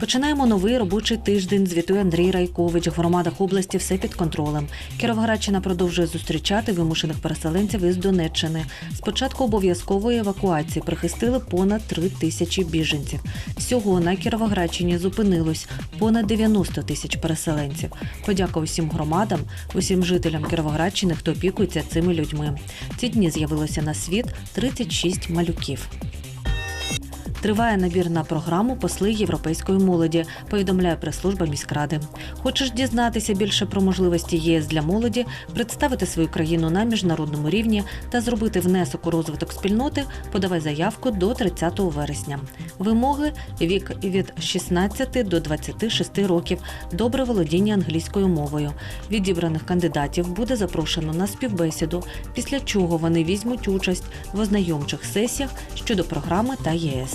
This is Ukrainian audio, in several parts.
Починаємо новий робочий тиждень. Звітує Андрій Райкович. В громадах області все під контролем. Кіровоградщина продовжує зустрічати вимушених переселенців із Донеччини. З початку обов'язкової евакуації прихистили понад три тисячі біженців. Всього на Кіровоградщині зупинилось понад 90 тисяч переселенців. Подяка усім громадам, усім жителям Кіровоградщини, хто опікується цими людьми. Ці дні з'явилося на світ 36 малюків. Триває набір на програму Посли європейської молоді, повідомляє прес-служба міськради. Хочеш дізнатися більше про можливості ЄС для молоді, представити свою країну на міжнародному рівні та зробити внесок у розвиток спільноти, подавай заявку до 30 вересня. Вимоги вік від 16 до 26 років, добре володіння англійською мовою. Відібраних кандидатів буде запрошено на співбесіду, після чого вони візьмуть участь в ознайомчих сесіях щодо програми та ЄС.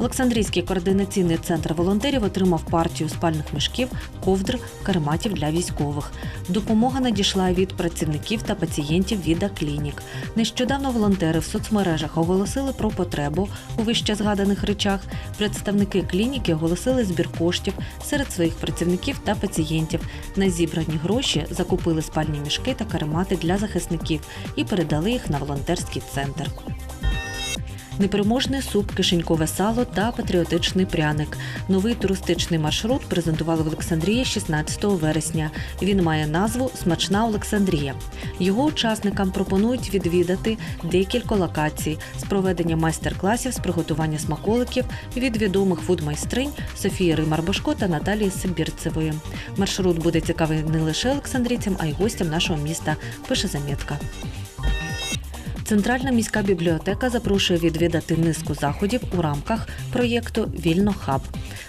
Олександрійський координаційний центр волонтерів отримав партію спальних мішків, ковдр, карематів для військових. Допомога надійшла від працівників та пацієнтів від клінік. Нещодавно волонтери в соцмережах оголосили про потребу у вище згаданих речах. Представники клініки оголосили збір коштів серед своїх працівників та пацієнтів. На зібрані гроші закупили спальні мішки та каремати для захисників і передали їх на волонтерський центр непереможний суп, кишенькове сало та патріотичний пряник. Новий туристичний маршрут презентували в Олександрії 16 вересня. Він має назву Смачна Олександрія. Його учасникам пропонують відвідати декілька локацій з проведення майстер-класів з приготування смаколиків від відомих фудмайстринь Софії Римар-Бошко та Наталії Сибірцевої. Маршрут буде цікавий не лише олександрійцям, а й гостям нашого міста. Пише замітка. Центральна міська бібліотека запрошує відвідати низку заходів у рамках проєкту Вільно Хаб.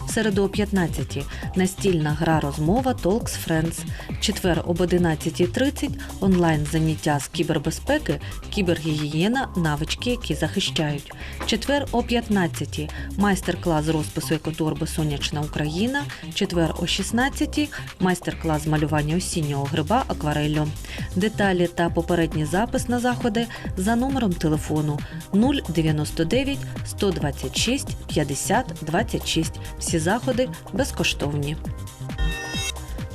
В середу о 15-ті настільна гра розмова Talks Friends. Четвер об 11.30 онлайн заняття з кібербезпеки, кібергігієна, навички, які захищають. Четвер о 15-ті майстер-клас розпису екоторби Сонячна Україна. Четвер о 16-ті майстер-клас малювання осіннього гриба аквареллю. Деталі та попередній запис на заходи за номером телефону 099 126 50 26. Всі заходи безкоштовні.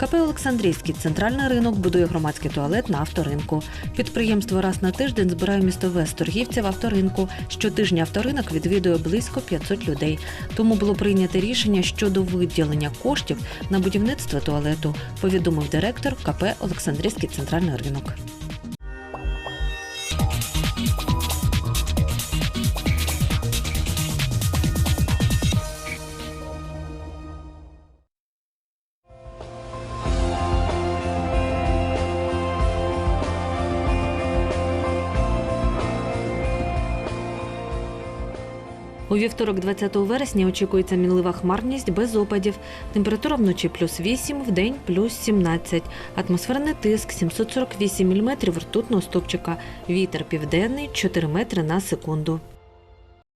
КП Олександрійський центральний ринок будує громадський туалет на авторинку. Підприємство раз на тиждень збирає містове з торгівців авторинку. Щотижня авторинок відвідує близько 500 людей. Тому було прийнято рішення щодо виділення коштів на будівництво туалету, повідомив директор КП Олександрійський центральний ринок. У вівторок, 20 вересня, очікується мінлива хмарність без опадів. Температура вночі плюс 8, в день плюс 17. Атмосферний тиск 748 мм ртутного стопчика. Вітер південний 4 метри на секунду.